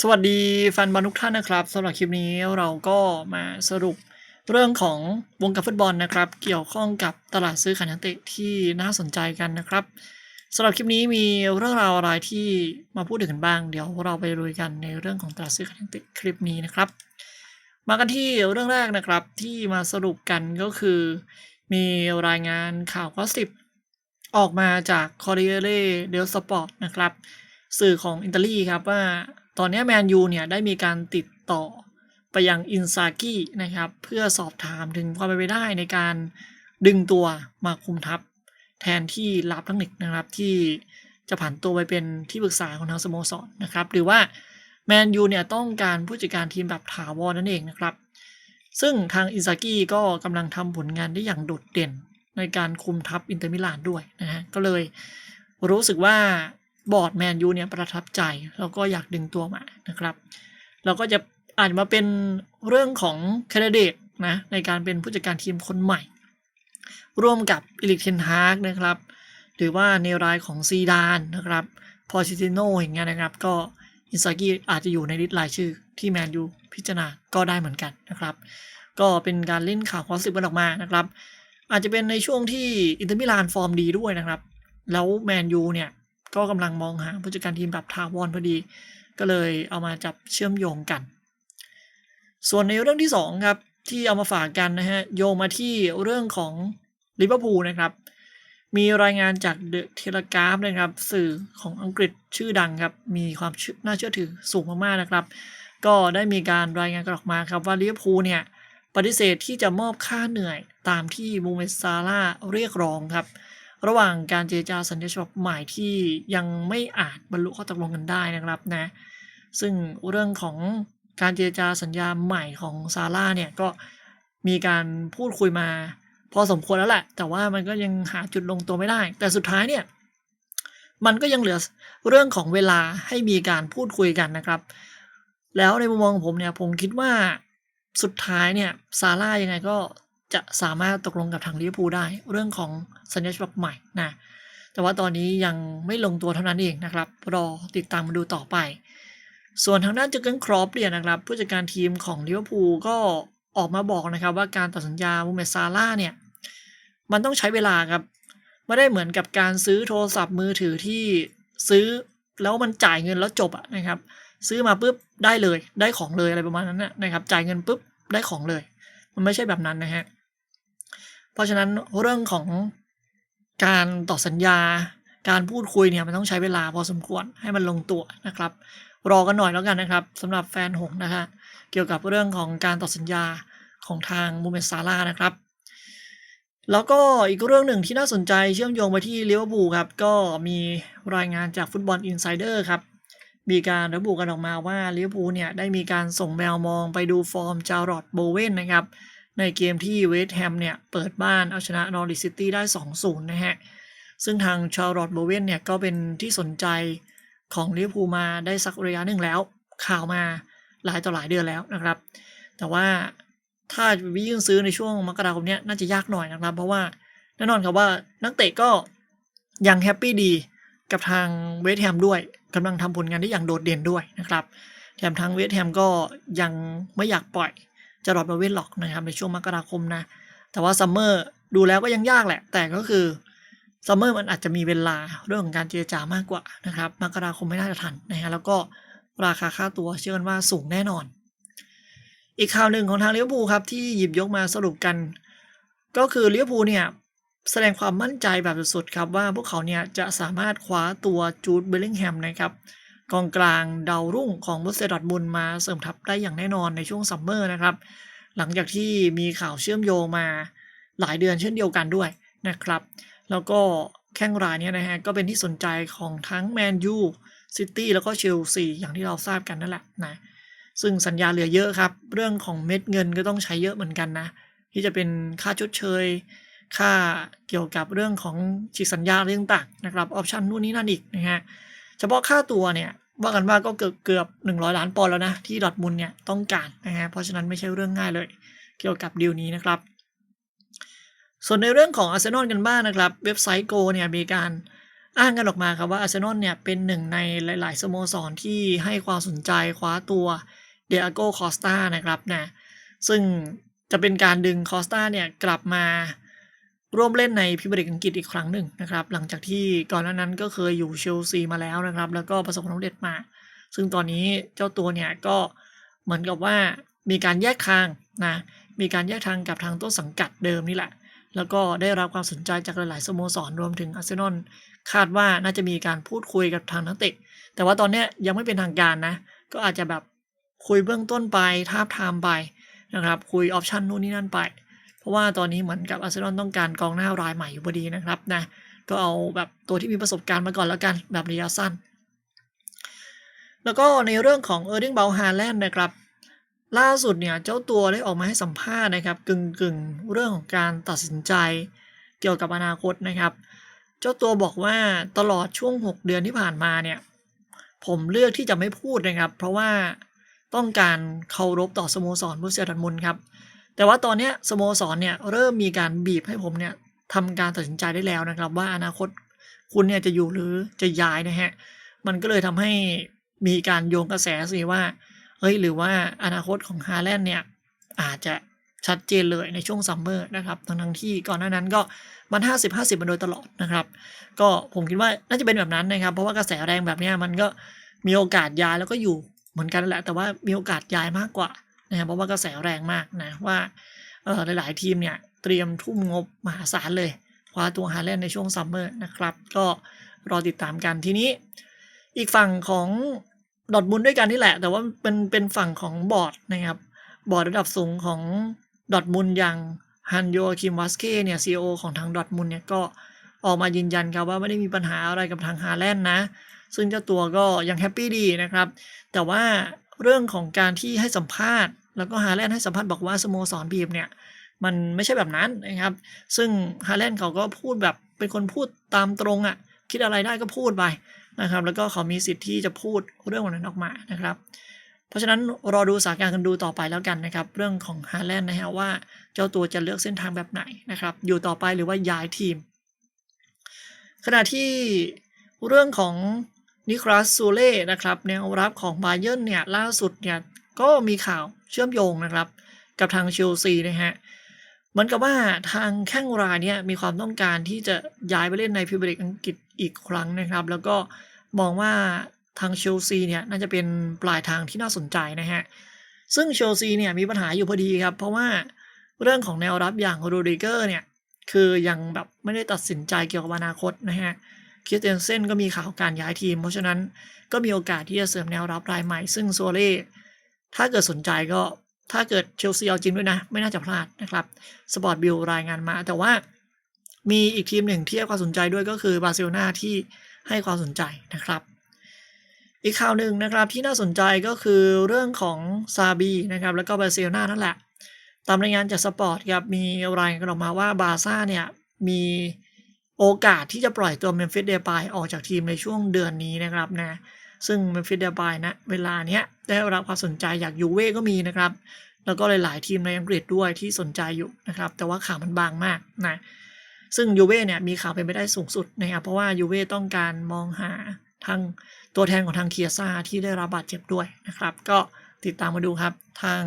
สวัสดีแฟนบอลทุกท่านนะครับสำหรับคลิปนี้เราก็มาสรุปเรื่องของวงการฟุตบอลนะครับ เกี่ยวข้องกับตลาดซื้อขายนักเตะที่น่าสนใจกันนะครับสำหรับคลิปนี้มีเรื่องราวอะไรที่มาพูดถึงกันบ้าง เดี๋ยวเราไปลุยกันในเรื่องของตลาดซื้อขายนักเตะคลิปนี้นะครับ มากันที่เรื่องแรกนะครับที่มาสรุปกันก็คือ มีรายงานข่าวกอสิบออกมาจาก Corriere dello Sport นะครับสื่อของอิตาลีครับว่า ตอนนี้แมนยูเนี่ยได้มีการติดต่อไปยังอินซากินะครับ เพื่อสอบถามถึงความเป็นไปได้ในการดึงตัวมาคุมทัพ แทนที่ลาบทั้งหนิกนะครับที่จะผ่านตัวไปเป็นที่ปรึกษาของทางสโมสรนะครับ หรือว่าแมนยูเนี่ยต้องการผู้จัดการทีมแบบถาวรนั่นเองนะครับ ซึ่งทางอินซากิก็กำลังทำผลงานได้อย่างโดดเด่นในการคุมทัพอินเตอร์มิลานด้วยนะฮะก็เลยรู้สึกว่า บอร์ดแมนยูเนี่ยประทับใจ แล้วก็อยากดึงตัวมานะครับเราก็จะอาจมาเป็นเรื่องของแคดเดตนะในการเป็นผู้จัดการทีมคนใหม่ ร่วมกับอิลิกเทนฮากนะครับ หรือว่าในรายของซีดานนะครับพอชิติโนอย่างเงี้ยนะครับ ก็อินซากิอาจจะอยู่ในลิสต์รายชื่อที่แมนยูพิจารณาก็ได้เหมือนกันนะครับ ก็เป็นการเล่นข่าวความสิบกันออกมานะครับ อาจจะเป็นในช่วงที่อินเตอร์มิลานฟอร์มดีด้วยนะครับ แล้วแมนยูเนี่ย ก็กำลังมองหาผู้จัดการทีมแบบทาวอนพอดี ก็เลยเอามาจับเชื่อมโยงกัน ส่วนในเรื่องที่ 2 ครับ ที่เอามาฝากกันนะฮะ โยงมาที่เรื่องของลิเวอร์พูลนะครับ มีรายงานจากเดอะเทเลกราฟนะครับ สื่อของอังกฤษชื่อดังครับ มีความน่าเชื่อถือสูงมากๆนะครับ ก็ได้มีการรายงานกันออกมาครับว่าลิเวอร์พูลเนี่ยปฏิเสธที่จะมอบค่าเหนื่อยตามที่มูเมซาร่าเรียกร้องครับ ระหว่างการเจรจาสัญญาฉบับใหม่ที่ยังไม่อาจบรรลุข้อตกลงกันได้นะครับนะซึ่งเรื่องของการเจรจาสัญญาใหม่ของซาร่าเนี่ยก็มีการพูดคุยมา พอสมควรแล้วแหละ แต่ว่ามันก็ยังหาจุดลงตัวไม่ได้ แต่สุดท้ายเนี่ยมันก็ยังเหลือเรื่องของเวลาให้มีการพูดคุยกันนะครับ แล้วในมุมมองของผมเนี่ยผมคิดว่าสุดท้ายเนี่ยซาร่ายังไงก็ จะสามารถตกลงกับทางลิเวอร์พูลได้ เรื่องของสัญญาฉบับใหม่นะแต่ว่าตอนนี้ยังไม่ลงตัวเท่านั้นเองนะครับ รอติดตามมาดูต่อไป ส่วนทางด้านเจอเกนครอปเนี่ยนะครับ ผู้จัดการทีมของลิเวอร์พูลก็ออกมาบอกนะครับว่าการตัดสัญญามูเมซาร่าเนี่ย มันต้องใช้เวลาครับไม่ได้เหมือนกับการซื้อโทรศัพท์มือถือที่ซื้อแล้วมันจ่ายเงินแล้วจบอะนะครับ ซื้อมาปุ๊บได้เลยได้ของเลยอะไรประมาณนั้นนะครับ จ่ายเงินปุ๊บได้ของเลย มันไม่ใช่แบบนั้นนะฮะ เพราะฉะนั้นเรื่องของการต่อสัญญา การพูดคุยเนี่ยมันต้องใช้เวลาพอสมควรให้มันลงตัวนะครับ รอกันหน่อยแล้วกันนะครับสำหรับแฟนหงนะคะเกี่ยวกับเรื่องของการต่อสัญญาของทางมูเมนซาร่านะครับ แล้วก็อีกเรื่องหนึ่งที่น่าสนใจเชื่อมโยงไปที่ลิเวอร์พูลครับ ก็มีรายงานจากฟุตบอลอินไซเดอร์ครับมีการระบุกันออกมาว่าลิเวอร์พูลเนี่ยได้มีการส่งแมวมองไปดูฟอร์มจารอดโบเวนนะครับ ในเกมที่เวสต์แฮมเนี่ยเปิดบ้านเอาชนะนอริซิตี้ได้ 2-0 นะฮะ ซึ่งทางชาร์ลอตโบเวนเนี่ยก็เป็นที่สนใจของลิเวอร์พูลมาได้สักระยะหนึ่งแล้ว ข่าวมาหลายต่อหลายเดือนแล้วนะครับ แต่ว่าถ้าไปยื่นซื้อในช่วงมกราคมนี้น่าจะยากหน่อยนะครับ เพราะว่าแน่นอนครับว่านักเตะก็ยังแฮปปี้ดีกับทางเวสต์แฮมด้วยกำลังทำผลงานได้อย่างโดดเด่นด้วยนะครับ แถมทางเวสต์แฮมก็ยังไม่อยากปล่อย จะรอดมาเว้นหรอกนะครับในช่วงมกราคมนะ แต่ว่าซัมเมอร์ดูแล้วก็ยังยากแหละ แต่ก็คือซัมเมอร์มันอาจจะมีเวลาเรื่องของการเจรจามากกว่านะครับมกราคมไม่น่าจะทันนะฮะแล้วก็ราคาค่าตัวเชื่อกันว่าสูงแน่นอน อีกข่าวหนึ่งของทางเลิเวอร์พูครับที่หยิบยกมาสรุปกัน ก็คือเลิเวอร์พูเนี่ยแสดงความมั่นใจแบบสุดๆครับว่าพวกเขาเนี่ยจะสามารถคว้าตัวจูดเบลลิงแฮมนะครับ กองกลางดาวรุ่งของบุสเซดอดบุนมาเสริมทัพได้อย่างแน่นอนในช่วงซัมเมอร์นะครับ หลังจากที่มีข่าวเชื่อมโยงมาหลายเดือนเช่นเดียวกันด้วยนะครับ แล้วก็แข้งรายนี้นะฮะก็เป็นที่สนใจของทั้งแมนยูซิตี้แล้วก็เชลซีอย่างที่เราทราบกันนั่นแหละนะซึ่งสัญญาเหลือเยอะครับ เรื่องของเม็ดเงินก็ต้องใช้เยอะเหมือนกันนะ ที่จะเป็นค่าชดเชย ค่าเกี่ยวกับเรื่องของฉีกสัญญาเรื่องต่างนะครับออปชันนู่นนี่นั่นอีกนะฮะเฉพาะค่าตัวเนี่ย ว่ากันว่าก็เกือบเกือบหนึ่งร้อยล้านปอนด์แล้วนะ ที่ดอทมุนเนี่ยต้องการนะฮะเพราะฉะนั้นไม่ใช่เรื่องง่ายเลย เกี่ยวกับดีลนี้นะครับ ส่วนในเรื่องของอาร์เซนอลกันบ้างนะครับ เว็บไซต์โกเนี่ยมีการอ้างกันออกมาครับว่าอาร์เซนอลเนี่ยเป็นหนึ่งในหลาย ๆ สโมสรที่ให้ความสนใจคว้าตัวเด a โกคอสตานะครับนะซึ่งจะเป็นการดึงคอสตาเนี่ยกลับมา ร่วมเล่นในพรีเมียร์ลีกอังกฤษอีกครั้งหนึ่งนะครับ หลังจากที่ก่อนหน้านั้นก็เคยอยู่เชลซีมาแล้วนะครับ แล้วก็ประสบความสำเร็จมา ซึ่งตอนนี้เจ้าตัวเนี่ยก็เหมือนกับว่ามีการแยกทางนะมีการแยกทางกับทางต้นสังกัดเดิมนี่แหละ แล้วก็ได้รับความสนใจจากหลายๆสโมสรรวมถึงอาร์เซนอลคาดว่าน่าจะมีการพูดคุยกับทางนักเตะแต่ว่าตอนนี้ยยังไม่เป็นทางการนะ ก็อาจจะแบบคุยเบื้องต้นไปทาบทามไปนะครับ คุยออปชันนู่นนี่นั่นไป เพราะว่าตอนนี้เหมือนกับอาร์เซนอลต้องการกองหน้ารายใหม่อยู่พอดีนะครับนะก็เอาแบบตัวที่มีประสบการณ์มาก่อนแล้วกันแบบระยะสั้น แล้วก็ในเรื่องของเออร์ดิงเบลฮาแลนด์นะครับ ล่าสุดเนี่ยเจ้าตัวได้ออกมาให้สัมภาษณ์นะครับ กึ่งกึ่งๆเรื่องของการตัดสินใจเกี่ยวกับอนาคตนะครับ เจ้าตัวบอกว่าตลอดช่วง 6 เดือนที่ผ่านมาเนี่ยผมเลือกที่จะไม่พูดนะครับ เพราะว่าต้องการเคารพต่อสโมสรบุเซียดันมุนครับ แต่ว่าตอนเนี้ยสโมสรเนี่ยเริ่มมีการบีบให้ผมเนี่ยทำการตัดสินใจได้แล้วนะครับ ว่าอนาคตคุณเนี่ยจะอยู่หรือจะย้ายนะฮะ มันก็เลยทำให้มีการโยงกระแสสิว่าเฮ้ยหรือว่าอนาคตของฮาแลนด์เนี่ยอาจจะชัดเจนเลยในช่วงซัมเมอร์นะครับ ทั้งทั้งที่ก่อนหน้านั้นก็มัน 50 50มาโดยตลอดนะครับ ก็ผมคิดว่าน่าจะเป็นแบบนั้นนะครับ เพราะว่ากระแสแรงแบบนี้มันก็มีโอกาสย้ายแล้วก็อยู่เหมือนกันแหละ แต่ว่ามีโอกาสย้ายมากกว่า นะครับเพราะว่ากระแสแรงมากนะว่าเออหลาย ๆ ทีมเนี่ยเตรียมทุ่มงบมหาศาลเลยคว้าตัวฮาแลนในช่วงซัมเมอร์นะครับก็รอติดตามกันทีนี้ อีกฝั่งของดอทมุนด้วยกันนี่แหละ แต่ว่าเป็นเป็นฝั่งของบอร์ดนะครับบอร์ดระดับสูงของดอทมุนอย่างฮันโยคิมวัสเก้เนี่ยซีอของทางดอทมุนเนี่ยก็ออกมายืนยันครับว่าไม่ได้มีปัญหาอะไรกับทางฮาแลนด์นะ ซึ่งเจ้าตัวก็ยังแฮปปี้ดีนะครับ แต่ว่าเรื่องของการที่ให้สัมภาษณ์ แล้วก็ฮาแลนด์ให้สัมภาษณ์บอกว่าสโมสรบีบเนี่ย มันไม่ใช่แบบนั้นนะครับ ซึ่งฮาแลนด์เขาก็พูดแบบเป็นคนพูดตามตรงอะ่ะ คิดอะไรได้ก็พูดไปนะครับ แล้วก็เขามีสิทธิ์ที่จะพูดเรื่องนั้นออกมานะครับ เพราะฉะนั้นรอดูสถานการณ์กันดูต่อไปแล้วกันนะครับ เรื่องของฮาแลนด์นะฮะว่าเจ้าตัวจะเลือกเส้นทางแบบไหนนะครับ อยู่ต่อไปหรือว่าย้ายทีม ขณะที่เรื่องของนิคลัสซูเล่นะครับแนวรับของบาเยิร์นเนี่ยล่าสุดเนี่ย ก็มีข่าวเชื่อมโยงนะครับ กับทางเชลซีนะฮะเหมือนกับว่าทางแข้งรายเนี่ยมีความต้องการที่จะย้ายไปเล่นในพรีเมียร์ลีกอังกฤษอีกครั้งนะครับ แล้วก็มองว่าทางเชลซีเนี่ยน่าจะเป็นปลายทางที่น่าสนใจนะฮะซึ่งเชลซีเนี่ยมีปัญหาอยู่พอดีครับ เพราะว่าเรื่องของแนวรับอย่างโรดิเกอร์เนี่ยคือยังแบบไม่ได้ตัดสินใจเกี่ยวกับอนาคตนะฮะคริสเตนเซนก็มีข่าวการย้ายทีม เพราะฉะนั้นก็มีโอกาสที่จะเสริมแนวรับรายใหม่ ซึ่งโซเล่ ถ้าเกิดสนใจก็ถ้าเกิดเชลซีเอาจริงด้วยนะ ไม่น่าจะพลาดนะครับสปอร์ตบิลรายงานมา แต่ว่ามีอีกทีมหนึ่งที่ให้ความสนใจด้วยก็คือบาร์เซโลนาที่ให้ความสนใจนะครับ อีกข่าวหนึ่งนะครับที่น่าสนใจก็คือเรื่องของซาบีนะครับแล้วก็บาร์เซโลนานั่นแหละ ตามรายงานจากสปอร์ตครับมีรายงานออกมาว่าบาซ่าเนี่ยมีโอกาสที่จะปล่อยตัวเมมฟิสเดปายออกจากทีมในช่วงเดือนนี้นะครับนะซึ่งเมมฟิสเดปายนะเวลาเนี้ย ได้รับความสนใจจากยูเว่ก็มีนะครับ แล้วก็หลาย ๆ ทีมในอังกฤษด้วยที่สนใจอยู่นะครับ แต่ว่าข่าวมันบางมากนะซึ่งยูเว่เนี่ยมีข่าวเป็นไปได้สูงสุดนะครับเพราะว่ายูเว่ต้องการมองหาทางตัวแทนของทางเคียซ่าที่ได้รับบาดเจ็บด้วยนะครับ ก็ติดตามมาดูครับทาง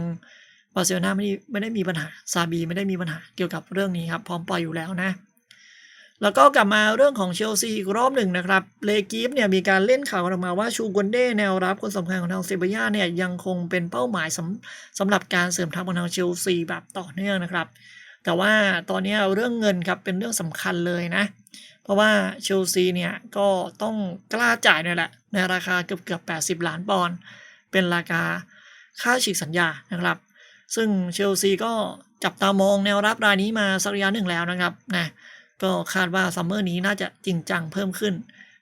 บาร์เซโลนาไม่ได้ไม่ได้มีปัญหาซาบีไม่ได้มีปัญหาเกี่ยวกับเรื่องนี้ครับพร้อมปล่อยอยู่แล้วนะ แล้วก็กลับมาเรื่องของเชลซีอีกรอบหนึ่งนะครับ เลกิฟเนี่ยมีการเล่นข่าวออกมาว่าชูกวนเด้แนวรับคนสำคัญของทางเซบีย่าเนี่ยยังคงเป็นเป้าหมายสำสำหรับการเสริมทัพของทางเชลซีแบบต่อเนื่องนะครับ แต่ว่าตอนนี้เรื่องเงินครับเป็นเรื่องสำคัญเลยนะ เพราะว่าเชลซีเนี่ยก็ต้องกล้าจ่ายนี่แหละ ในราคาเกือบเกือบ80 ล้านปอนด์เป็นราคาค่าฉีกสัญญานะครับ ซึ่งเชลซีก็จับตามองแนวรับรายนี้มาสักระยะหนึ่งแล้วนะครับนะ ก็คาดว่าซัมเมอร์นี้น่าจะจริงจังเพิ่มขึ้น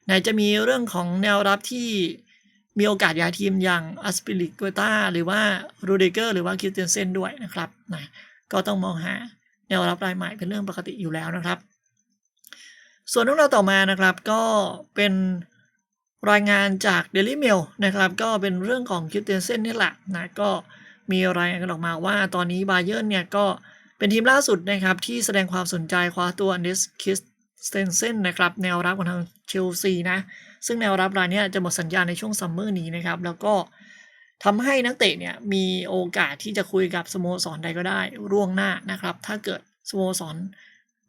ไหนจะมีเรื่องของแนวรับที่มีโอกาสย้ายทีมอย่างอัสปิลิกเวต้าหรือว่ารูเดเกอร์หรือว่าคิสเตนเซนด้วยนะครับนะก็ต้องมองหาแนวรับรายใหม่เป็นเรื่องปกติอยู่แล้วนะครับ ส่วนเรื่องราวต่อมานะครับก็เป็นรายงานจาก Daily Mail นะครับ ก็เป็นเรื่องของคิสเตนเซนนี่แหละนะก็มีรายงานกันออกมาว่าตอนนี้บาเยิร์เนี่ยก็ เป็นทีมล่าสุดนะครับที่แสดงความสนใจคว้าตัวอันเดสคิสสเตนเซนนะครับแนวรับของทางเชลซีนะ ซึ่งแนวรับรายนี้จะหมดสัญญาในช่วงซัมเมอร์นี้นะครับ แล้วก็ทำให้นักเตะเนี่ยมีโอกาสที่จะคุยกับสโมสรใดก็ได้ร่วงหน้านะครับ ถ้าเกิดสโมสร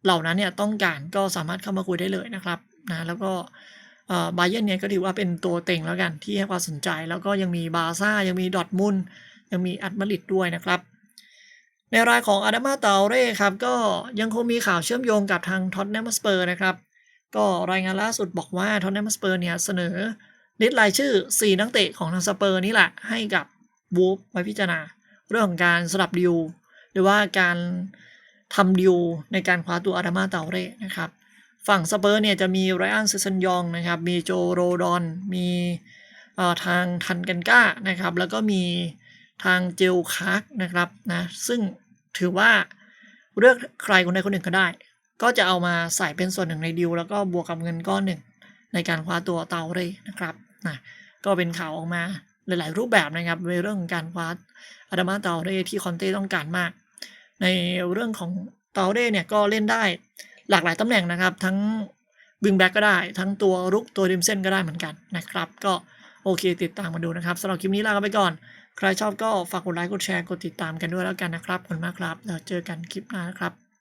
เหล่านั้นเนี่ยต้องการก็สามารถเข้ามาคุยได้เลยนะครับนะแล้วก็บาเยนเนี่ยก็ถือว่าเป็นตัวเต็งแล้วกันที่ให้ความสนใจ แล้วก็ยังมีบาซ่ายังมีดอทมุนยังมีอัตมาดริดด้วยนะครับ ในรายของอาดามาเตาเร่ครับก็ยังคงมีข่าวเชื่อมโยงกับทางท็อตแนมสเปอร์นะครับ ก็รายงานล่าสุดบอกว่าท็อตแนมสเปอร์เนี่ยเสนอลิสต์รายชื่อ 4 นักเตะของทางสเปอร์นี่แหละให้กับวูฟไว้พิจารณา เรื่องของการสลับดิวหรือว่าการทำดิวในการคว้าตัวอาดามาเตาเร่นะครับ ฝั่งสเปอร์เนี่ยจะมีไรอันเซซันยองนะครับ มีโจโรดอน มีทางทันกันก้านะครับ แล้วก็มีทางเจลคาร์กนะครับนะ ซึ่ง ถือว่าเลือกใครคนใดคนหนึ่งก็ได้ ก็จะเอามาใส่เป็นส่วนหนึ่งในดิวแล้วก็บวกกับเงินก้อนหนึ่งในการคว้าตัวเตาเร่นะครับนะก็เป็นข่าวออกมาหลาย ๆ รูปแบบนะครับในเรื่องของการคว้าอาดามาเตาเร่ที่คอนเต้ต้องการมาก ในเรื่องของเตาเร่เนี่ยก็เล่นได้หลากหลายตำแหน่งนะครับ ทั้งวิงแบ็กก็ได้ ทั้งตัวรุกตัวริมเส้นก็ได้เหมือนกันนะครับ ก็โอเคติดตามมาดูนะครับสำหรับคลิปนี้ลาไปก่อน ใครชอบก็ฝากกดไลค์กดแชร์กดติดตามกันด้วยแล้วกันนะครับขอบคุณมากครับเดี๋ยวเจอกันคลิปหน้านะครับ